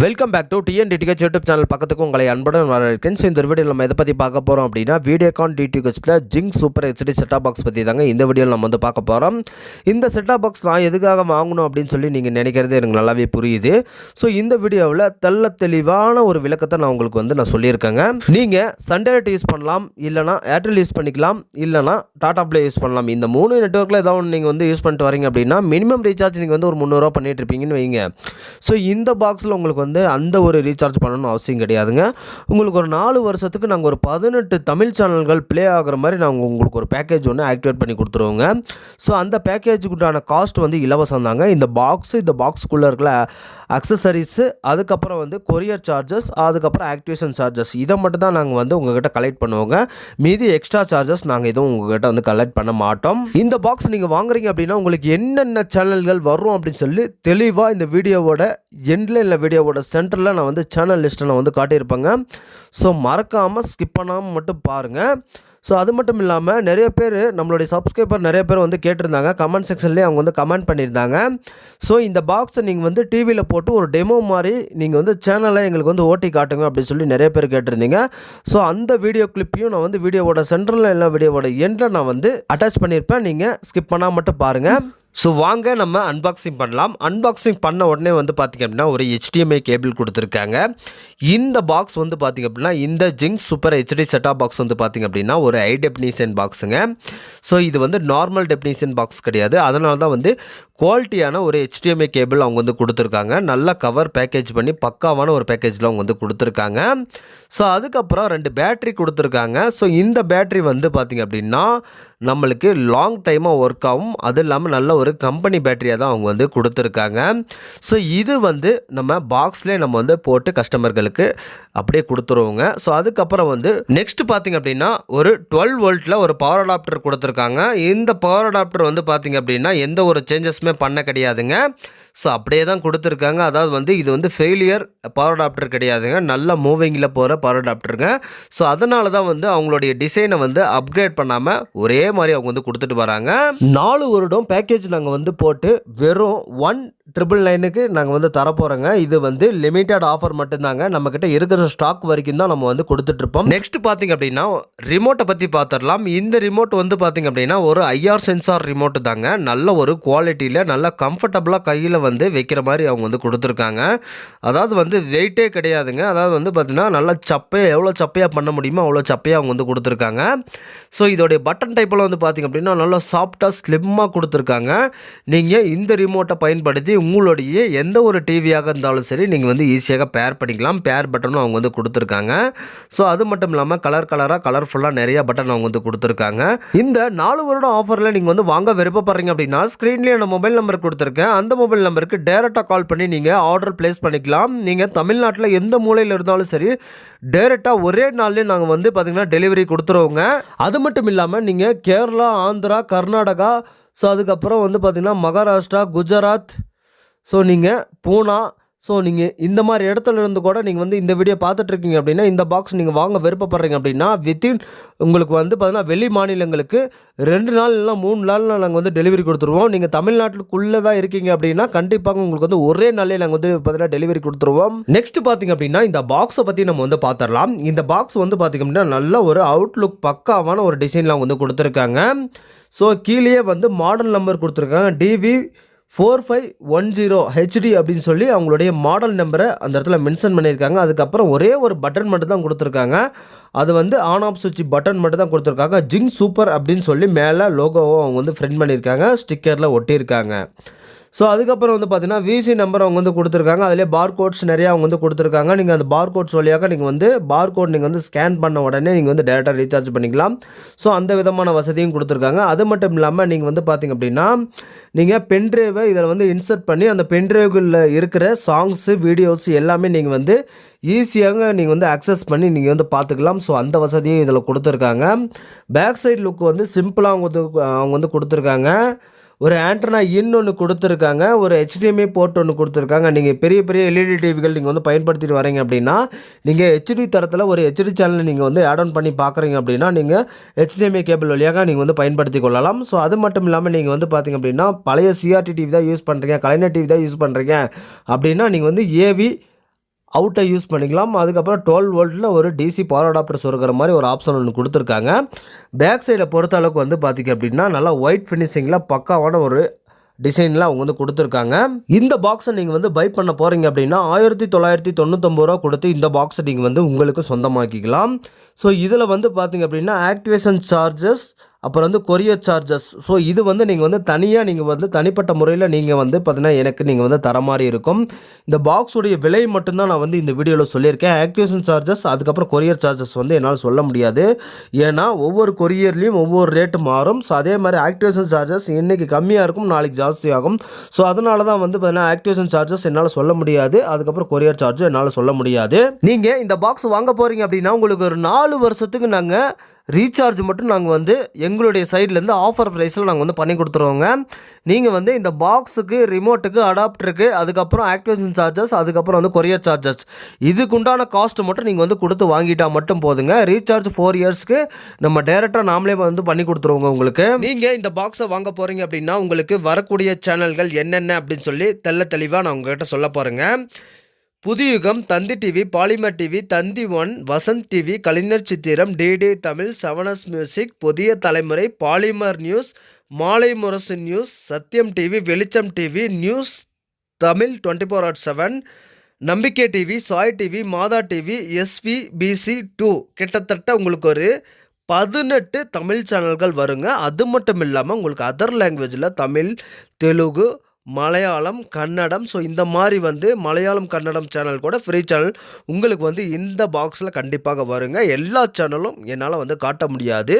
Welcome back to TN DTH YouTube channel பக்கத்துக்கு உங்களை அன்புடன் வரவேற்கிறேன். ஸோ இந்த வீடியோவில் நம்ம எதை பற்றி பார்க்க போகிறோம் அப்படின்னா Videocon டிடிஹெச்சில் zing super HD set top box பற்றி தாங்க இந்த வீடியோவில் நம்ம வந்து பார்க்க போகிறோம் இந்த செட்டாப் பாக்ஸ் நான் எதுக்காக வாங்கணும் அப்படின்னு சொல்லி நீங்கள் நினைக்கிறது எனக்கு நல்லாவே புரியுது. ஸோ இந்த வீடியோவில் தெள்ள தெளிவான ஒரு விளக்கத்தை நான் உங்களுக்கு வந்து நான் சொல்லியிருக்கேங்க. நீங்கள் சண்டேரட் யூஸ் பண்ணலாம் இல்லைனா ஏர்டெல் யூஸ் பண்ணிக்கலாம் இல்லைனா டாடா ப்ளே யூஸ் பண்ணலாம். இந்த மூணு நெட்ஒர்க்கில் ஏதாவது ஒன்று நீங்கள் வந்து யூஸ் பண்ணிட்டு வரீங்க அப்படின்னா மினிமம் ரீசார்ஜ் நீங்கள் வந்து ஒரு முந்நூறுரூவா பண்ணிட்டு இருப்பீங்கன்னு வைங்க ஸோ இந்த பாக்ஸில் உங்களுக்கு வந்து அந்த ஒரு ரீசார்ஜ் பண்ணணும் அவசியம் கிடையாதுங்க. உங்களுக்கு ஒரு நாலு வருஷத்துக்கு நாங்கள் ஒரு பதினெட்டு தமிழ் சேனல்கள் ப்ளே ஆகிற மாதிரி நாங்கள் உங்களுக்கு ஒரு பேக்கேஜ் ஒன்று ஆக்டிவேட் பண்ணி கொடுத்துருவோங்க. ஸோ அந்த பேக்கேஜுக்குண்டான காஸ்ட் வந்து இலவசம் தாங்க இந்த பாக்ஸு இந்த பாக்ஸுக்குள்ளே இருக்கிற அக்சசரிஸு அதுக்கப்புறம் வந்து கொரியர் சார்ஜஸ் அதுக்கப்புறம் ஆக்டிவேஷன் சார்ஜஸ் இதை மட்டும் தான் நாங்கள் வந்து உங்ககிட்ட கலெக்ட் பண்ணுவோங்க. மீதி எக்ஸ்ட்ரா சார்ஜஸ் நாங்கள் எதுவும் உங்ககிட்ட வந்து கலெக்ட் பண்ண மாட்டோம். இந்த பாக்ஸ் நீங்கள் வாங்குறீங்க அப்படின்னா உங்களுக்கு என்னென்ன சேனல்கள் வரும் அப்படின்னு சொல்லி தெளிவாக இந்த வீடியோவோட எண்டில் இல்லை வீடியோவோட சென்டரில் நான் வந்து சேனல் லிஸ்ட்டை நான் வந்து காட்டியிருப்பேங்க. ஸோ மறக்காமல் ஸ்கிப் பண்ணாமல் மட்டும் பாருங்கள் ஸோ அது மட்டும் இல்லாமல் நிறைய பேர் நம்மளுடைய சப்ஸ்கிரைபர் நிறைய பேர் வந்து கேட்டிருந்தாங்க. கமெண்ட் செக்ஷன்லேயே அவங்க வந்து கமெண்ட் பண்ணியிருந்தாங்க. ஸோ இந்த பாக்ஸை நீங்கள் வந்து டிவியில் போட்டு ஒரு டெமோ மாதிரி நீங்கள் வந்து சேனலை எங்களுக்கு வந்து ஓட்டி காட்டுங்க அப்படின்னு சொல்லி நிறைய பேர் கேட்டிருந்தீங்க. ஸோ அந்த வீடியோ கிளிப்பையும் நான் வந்து வீடியோவோட சென்டரில் எல்லாம் வீடியோவோட எண்டில் நான் வந்து அட்டாச் பண்ணியிருப்பேன். நீங்கள் ஸ்கிப் பண்ணால் மட்டும் பாருங்கள் ஸோ வாங்க நம்ம அன்பாக்சிங் பண்ணலாம். அன்பாக்சிங் பண்ண உடனே வந்து பார்த்திங்க அப்படின்னா ஒரு ஹெச்டிஎம்ஐ கேபிள் கொடுத்துருக்காங்க. இந்த பாக்ஸ் வந்து பார்த்திங்க அப்படின்னா இந்த zing super HD set top box வந்து பார்த்திங்க அப்படின்னா ஒரு ஹை டெஃபினிஷன் பாக்ஸுங்க ஸோ இது வந்து நார்மல் டெஃபினிஷன் பாக்ஸ் கிடையாது. அதனால தான் வந்து குவாலிட்டியான ஒரு ஹெச்டிஎம்ஐ கேபிள் அவங்க வந்து கொடுத்துருக்காங்க. நல்ல கவர் பேக்கேஜ் பண்ணி பக்காவான ஒரு பேக்கேஜில் அவங்க வந்து கொடுத்துருக்காங்க. ஸோ அதுக்கப்புறம் ரெண்டு பேட்ரி கொடுத்துருக்காங்க. ஸோ இந்த பேட்ரி வந்து பார்த்திங்க அப்படின்னா நம்மளுக்கு லாங் டைமாக ஒர்க் ஆகும் அது இல்லாமல் நல்ல ஒரு கம்பெனி பேட்டரியாக தான் அவங்க வந்து கொடுத்துருக்காங்க. ஸோ இது வந்து நம்ம பாக்ஸ்லேயே நம்ம வந்து போட்டு கஸ்டமர்களுக்கு அப்படியே கொடுத்துருவோங்க. ஸோ அதுக்கப்புறம் வந்து நெக்ஸ்ட் பார்த்திங்க அப்படின்னா ஒரு டுவெல் வோல்ட்டில் ஒரு பவர் அடாப்டர் கொடுத்துருக்காங்க. இந்த பவர் அடாப்டர் வந்து பார்த்திங்க அப்படின்னா எந்த ஒரு சேஞ்சஸுமே பண்ண கிடையாதுங்க. ஸோ அப்படியே தான் கொடுத்துருக்காங்க. அதாவது வந்து இது வந்து ஃபெயிலியர் பவர் அடாப்டர் கிடையாதுங்க. நல்ல மூவிங்கில் போகிற பவர் அடாப்டருங்க ஸோ அதனால தான் வந்து அவங்களுடைய டிசைனை வந்து அப்கிரேட் பண்ணாமல் ஒரே மாதிரி அவங்க வந்து கொடுத்துட்டு வராங்க. நாலு வருடம் பேக்கேஜ் நாங்கள் வந்து போட்டு வெறும் ஒன் ட்ரிபிள் நைனுக்கு நாங்கள் வந்து தரப்போகிறோங்க இது வந்து லிமிட்டட் ஆஃபர் மட்டும்தாங்க. நம்மக்கிட்ட இருக்கிற ஸ்டாக் வரைக்கும் தான் நம்ம வந்து கொடுத்துட்ருப்போம் நெக்ஸ்ட் பார்த்தீங்க அப்படின்னா ரிமோட்டை பற்றி பார்த்துடலாம் இந்த ரிமோட் வந்து பார்த்தீங்க அப்படின்னா ஒரு ஐஆர் சென்சார் ரிமோட்டு தாங்க. நல்ல ஒரு குவாலிட்டியில் நல்ல கம்ஃபர்டபுளாக கையில் வந்து வைக்கிற மாதிரி அவங்க வந்து கொடுத்துருக்காங்க. அதாவது வந்து வெயிட்டே கிடையாதுங்க. அதாவது வந்து பார்த்திங்கன்னா நல்லா சப்பையாக எவ்வளோ சப்பையாக பண்ண முடியுமோ அவ்வளோ சப்பையாக அவங்க வந்து கொடுத்துருக்காங்க. ஸோ இதோடைய பட்டன் டைப்பில் வந்து பார்த்திங்க அப்படின்னா நல்லா சாஃப்டாக ஸ்லிம்மாக கொடுத்துருக்காங்க. நீங்கள் இந்த ரிமோட்டை பயன்படுத்தி உங்களுடைய எந்த ஒரு டிவியாக இருந்தாலும் சரி நீங்கள் வந்து ஈஸியாக பேர் பண்ணிக்கலாம். பேர் பட்டனும் அவங்க வந்து கொடுத்துருக்காங்க. ஸோ அது மட்டும் இல்லாமல் கலர் கலராக கலர்ஃபுல்லாக நிறைய பட்டன் அவங்க வந்து கொடுத்துருக்காங்க. இந்த நாலு வருடம் ஆஃபரில் நீங்கள் வந்து வாங்க விருப்பப்படுறீங்க அப்படின்னா ஸ்க்ரீன்லேயே நான் மொபைல் நம்பர் கொடுத்துருக்கேன். அந்த மொபைல் நம்பருக்கு டேரெக்டாக கால் பண்ணி நீங்கள் ஆர்டர் ப்ளேஸ் பண்ணிக்கலாம். நீங்கள் தமிழ்நாட்டில் எந்த மூலையில் இருந்தாலும் சரி டேரெக்டாக ஒரே நாள்லேயே நாங்கள் வந்து பார்த்திங்கன்னா டெலிவரி கொடுத்துருவோங்க. அது மட்டும் இல்லாமல் நீங்கள் கேரளா ஆந்திரா கர்நாடகா ஸோ அதுக்கப்புறம் வந்து பார்த்திங்கன்னா மகாராஷ்டிரா குஜராத் ஸோ நீங்கள் பூனா ஸோ நீங்கள் இந்த மாதிரி இடத்துல இருந்து கூட நீங்கள் வந்து இந்த வீடியோ பார்த்துட்ருக்கீங்க அப்படின்னா இந்த பாக்ஸ் நீங்கள் வாங்க விருப்பப்படுறீங்க அப்படின்னா வித்தின் உங்களுக்கு வந்து பார்த்தீங்கன்னா வெளி மாநிலங்களுக்கு ரெண்டு நாள் இல்லை மூணு நாள் நாங்கள் வந்து டெலிவரி கொடுத்துருவோம். நீங்கள் தமிழ்நாட்டுக்குள்ளே தான் இருக்கீங்க அப்படின்னா கண்டிப்பாக உங்களுக்கு வந்து ஒரே நாளே நாங்கள் வந்து பார்த்தீங்கன்னா டெலிவரி கொடுத்துருவோம். நெக்ஸ்ட் பார்த்தீங்க அப்படின்னா இந்த பாக்ஸை பற்றி நம்ம வந்து பார்த்துடலாம். இந்த பாக்ஸ் வந்து பார்த்திங்க அப்படின்னா நல்ல ஒரு அவுட்லுக் பக்காவான ஒரு டிசைன்லாம் வந்து கொடுத்துருக்காங்க. ஸோ கீழேயே வந்து மாடல் நம்பர் கொடுத்துருக்காங்க. TV four five one zero HD அப்படின்னு சொல்லி அவங்களுடைய மாடல் நம்பரை அந்த இடத்துல மென்ஷன் பண்ணியிருக்காங்க. அதுக்கப்புறம் ஒரே ஒரு பட்டன் மட்டும் தான் கொடுத்துருக்காங்க. அது வந்து ஆன் ஆஃப் சுவிட்ச் பட்டன் மட்டும் தான் கொடுத்துருக்காங்க. ஜிங் சூப்பர் அப்படின்னு சொல்லி மேலே லோகோவை அவங்க வந்து ஃப்ரெண்ட் பண்ணியிருக்காங்க. ஸ்டிக்கரில் ஒட்டியிருக்காங்க. ஸோ அதுக்கப்புறம் வந்து பார்த்தீங்கன்னா விசி நம்பர் அவங்க வந்து கொடுத்துருக்காங்க. அதிலே பார் கோட்ஸ் நிறையா அவங்க வந்து கொடுத்துருக்காங்க. நீங்கள் அந்த பார் கோட்ஸ் வழியாக நீங்கள் வந்து பார் கோட் நீங்கள் வந்து ஸ்கேன் பண்ண உடனே நீங்கள் வந்து டேரெக்டாக ரீசார்ஜ் பண்ணிக்கலாம். ஸோ அந்த விதமான வசதியும் கொடுத்துருக்காங்க. அது மட்டும் இல்லாமல் நீங்கள் வந்து பார்த்தீங்க அப்படின்னா நீங்கள் பென்ட்ரைவை இதில் வந்து இன்சர்ட் பண்ணி அந்த பென்ட்ரைவுகளில் இருக்கிற சாங்ஸு வீடியோஸ் எல்லாமே நீங்கள் வந்து ஈஸியாக நீங்கள் வந்து அக்சஸ் பண்ணி நீங்கள் வந்து பார்த்துக்கலாம் ஸோ அந்த வசதியும் இதில் கொடுத்துருக்காங்க. பேக் சைடு லுக் வந்து சிம்பிளாக அவங்க வந்து அவங்க வந்து கொடுத்துருக்காங்க. ஒரு ஆண்டனா இன் ஒன்று கொடுத்துருக்காங்க ஒரு ஹெச்டிஎம்ஐ போர்ட் ஒன்று கொடுத்துருக்காங்க. நீங்கள் பெரிய பெரிய எல்இடி டிவிகள் நீங்கள் வந்து பயன்படுத்திட்டு வரீங்க அப்படின்னா நீங்கள் ஹெச்டி தரத்தில் ஒரு ஹெச்டி சேனல் நீங்கள் வந்து ஆட் ஆன் பண்ணி பார்க்குறீங்க அப்படின்னா நீங்கள் ஹெச்டிஎம்ஐ கேபிள் வழியாக நீங்கள் வந்து பயன்படுத்தி கொள்ளலாம். ஸோ அது மட்டும் இல்லாமல் நீங்கள் வந்து பார்த்தீங்க அப்படின்னா பழைய சிஆர்டி டிவி தான் யூஸ் பண்ணுறீங்க கலைஞர் டிவி தான் யூஸ் பண்ணுறீங்க அப்படின்னா நீங்கள் வந்து ஏவி அவுட்டை யூஸ் பண்ணிக்கலாம். அதுக்கப்புறம் டுவெல் வோல்ட்டில் ஒரு டிசி பவர் அடாப்டர் சொருகிற மாதிரி ஒரு ஆப்ஷன் ஒன்று கொடுத்துருக்காங்க. பேக் சைடை பொறுத்த அளவுக்கு வந்து பார்த்திங்க அப்படின்னா நல்லா ஒயிட் ஃபினிஷிங்கில் பக்காவான ஒரு டிசைனில் அவங்க வந்து கொடுத்துருக்காங்க. இந்த பாக்ஸை நீங்கள் வந்து பை பண்ண போகிறீங்க அப்படின்னா ஆயிரத்தி தொள்ளாயிரத்தி தொண்ணூத்தொம்பது ரூபா கொடுத்து இந்த பாக்ஸை நீங்கள் வந்து உங்களுக்கு சொந்தமாக்கிக்கலாம். ஸோ இதில் வந்து பார்த்தீங்க அப்படின்னா ஆக்டிவேஷன் சார்ஜஸ் அப்புறம் வந்து கொரியர் சார்ஜஸ் ஸோ இது வந்து நீங்கள் வந்து தனியாக நீங்கள் வந்து தனிப்பட்ட முறையில் நீங்கள் வந்து பார்த்தீங்கன்னா எனக்கு நீங்கள் வந்து தர மாதிரி இருக்கும். இந்த பாக்ஸுடைய விலை மட்டும்தான் நான் வந்து இந்த வீடியோவில் சொல்லியிருக்கேன். ஆக்டிவேஷன் சார்ஜஸ் அதுக்கப்புறம் கொரியர் சார்ஜஸ் வந்து என்னால் சொல்ல முடியாது. ஏன்னா ஒவ்வொரு கொரியர்லேயும் ஒவ்வொரு ரேட்டு மாறும். ஸோ அதே மாதிரி ஆக்டிவேஷன் சார்ஜஸ் இன்றைக்கி கம்மியாக இருக்கும் நாளைக்கு ஜாஸ்தியாகும். ஸோ அதனால தான் வந்து பார்த்தீங்கன்னா ஆக்டிவேஷன் சார்ஜஸ் என்னால் சொல்ல முடியாது. அதுக்கப்புறம் கொரியர் சார்ஜும் என்னால் சொல்ல முடியாது. நீங்கள் இந்த பாக்ஸ் வாங்க போகிறீங்க அப்படின்னா உங்களுக்கு ஒரு நாலு வருஷத்துக்கு நாங்கள் ரீசார்ஜ் மட்டும் நாங்கள் வந்து எங்களுடைய சைட்லேருந்து ஆஃபர் ப்ரைஸில் நாங்கள் வந்து பண்ணி கொடுத்துருவோங்க. நீங்கள் வந்து இந்த பாக்ஸுக்கு ரிமோட்டுக்கு அடாப்டருக்கு அதுக்கப்புறம் ஆக்டிவேஷன் சார்ஜஸ் அதுக்கப்புறம் வந்து கொரியர் சார்ஜஸ் இதுக்குண்டான காஸ்ட்டு மட்டும் நீங்கள் வந்து கொடுத்து வாங்கிட்டால் மட்டும் போதுங்க. ரீசார்ஜ் ஃபோர் இயர்ஸ்க்கு நம்ம டேரெக்டாக நாமளே வந்து பண்ணி கொடுத்துருவோங்க உங்களுக்கு. நீங்கள் இந்த பாக்ஸை வாங்க போகிறீங்க அப்படின்னா உங்களுக்கு வரக்கூடிய சேனல்கள் என்னென்ன அப்படின்னு சொல்லி தெள்ள தெளிவாக நான் உங்ககிட்ட சொல்ல போகிறேங்க Puthuyugam Thanthi TV Polimer TV Thanthi one Vasanth TV Kalaignar Chithiram DD Tamil செவனஸ் music புதிய தலைமுறை Polimer news Maalai Murasu news Sathiyam TV Velicham TV news Tamil twenty four at seven Nambikkai TV Sai TV Matha TV SV BC two. கிட்டத்தட்ட உங்களுக்கு ஒரு பதினெட்டு தமிழ் சேனல்கள் வருங்க. அது மட்டும் இல்லாமல் உங்களுக்கு அதர் லாங்குவேஜில் தமிழ் தெலுங்கு மலையாளம் கன்னடம். ஸோ இந்த மாதிரி வந்து மலையாளம் கன்னடம் சேனல் கூட ஃப்ரீ சேனல் உங்களுக்கு வந்து இந்த பாக்ஸில் கண்டிப்பாக வருங்க. எல்லா சேனலும் என்னால் வந்து காட்ட முடியாது.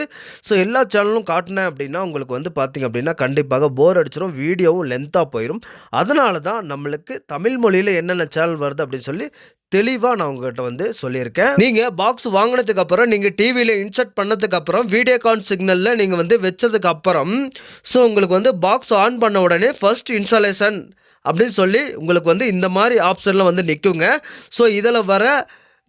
ஸோ எல்லா சேனலும் காட்டினேன் அப்படின்னா உங்களுக்கு வந்து பார்த்திங்க அப்படின்னா கண்டிப்பாக போர் அடிச்சிடும் வீடியோவும் லென்த்தாக போயிடும் அதனால தான் நம்மளுக்கு தமிழ் மொழியில் என்னென்ன சேனல் வருது அப்படின்னு சொல்லி தெளிவாக நான் உங்ககிட்ட வந்து சொல்லியிருக்கேன். நீங்கள் பாக்ஸ் வாங்கினதுக்கு அப்புறம் நீங்கள் டிவியில் இன்சர்ட் பண்ணதுக்கு அப்புறம் வீடியோகான் சிக்னலில் நீங்கள் வந்து வச்சதுக்கு அப்புறம் ஸோ உங்களுக்கு வந்து பாக்ஸ் ஆன் பண்ண உடனே ஃபர்ஸ்ட் இன்ஸ்டாலேஷன் அப்படின்னு சொல்லி உங்களுக்கு வந்து இந்த மாதிரி ஆப்ஷனில் வந்து நிற்குங்க ஸோ இதில் வர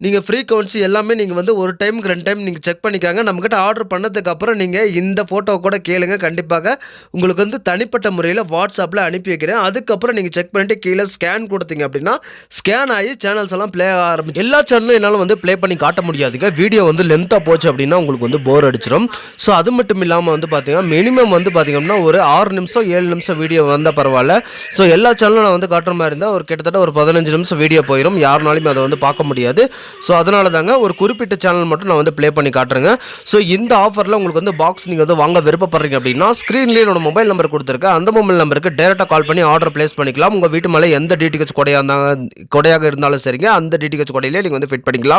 நீங்கள் ஃப்ரீ கவுன்சி எல்லாமே நீங்கள் வந்து ஒரு டைமுக்கு ரெண்டு டைம் நீங்கள் செக் பண்ணிக்காங்க. நம்மக்கிட்ட ஆர்டர் பண்ணதுக்கப்புறம் நீங்கள் இந்த ஃபோட்டோ கூட கேளுங்க. கண்டிப்பாக உங்களுக்கு வந்து தனிப்பட்ட முறையில் வாட்ஸ்அப்பில் அனுப்பி வைக்கிறேன். அதுக்கப்புறம் நீங்கள் செக் பண்ணிட்டு கீழே ஸ்கேன் கொடுத்தீங்க அப்படின்னா ஸ்கேன் ஆகி சேனல்ஸ் எல்லாம் ப்ளே ஆரம்பிச்சு எல்லா சேனலும் என்னால் வந்து ப்ளே பண்ணி காட்ட முடியாதுங்க. வீடியோ வந்து லென்த்தாக போச்சு அப்படின்னா உங்களுக்கு வந்து போர் அடிச்சிடும் ஸோ அது மட்டும் இல்லாமல் வந்து பார்த்தீங்கன்னா மினிமம் வந்து பார்த்தீங்கன்னா ஒரு ஆறு நிமிஷம் ஏழு நிமிஷம் வீடியோ வந்தால் பரவாயில்ல. ஸோ எல்லா சேனலும் நான் வந்து காட்டுற மாதிரி இருந்தால் ஒரு கிட்டத்தட்ட ஒரு பதினஞ்சு நிமிஷம் வீடியோ போயிடும் யாருனாலையும் அதை வந்து பார்க்க முடியாது. ஸோ அதனால தாங்க ஒரு குறிப்பிட்ட சேனல் மட்டும் நான் வந்து ப்ளே பண்ணி காட்டுறேங்க. ஸோ இந்த ஆஃபரில் உங்களுக்கு வந்து பாக்ஸ் நீங்கள் வந்து வாங்க விருப்பப்படுறீங்க அப்படின்னா ஸ்க்ரீன்லேயே என்னோட மொபைல் நம்பர் கொடுத்துருக்கேன். அந்த மொபைல் நம்பருக்கு டேரெக்டாக கால் பண்ணி ஆர்டர் ப்ளேஸ் பண்ணிக்கலாம். உங்கள் வீட்டு மேலே எந்த டிடிஹெச் கொடையாக இருந்தாங்க கொடையாக இருந்தாலும் சரிங்க. அந்த டிடிஹெச் கொடையிலே நீங்கள் வந்து ஃபிட் பண்ணிக்கலாம்.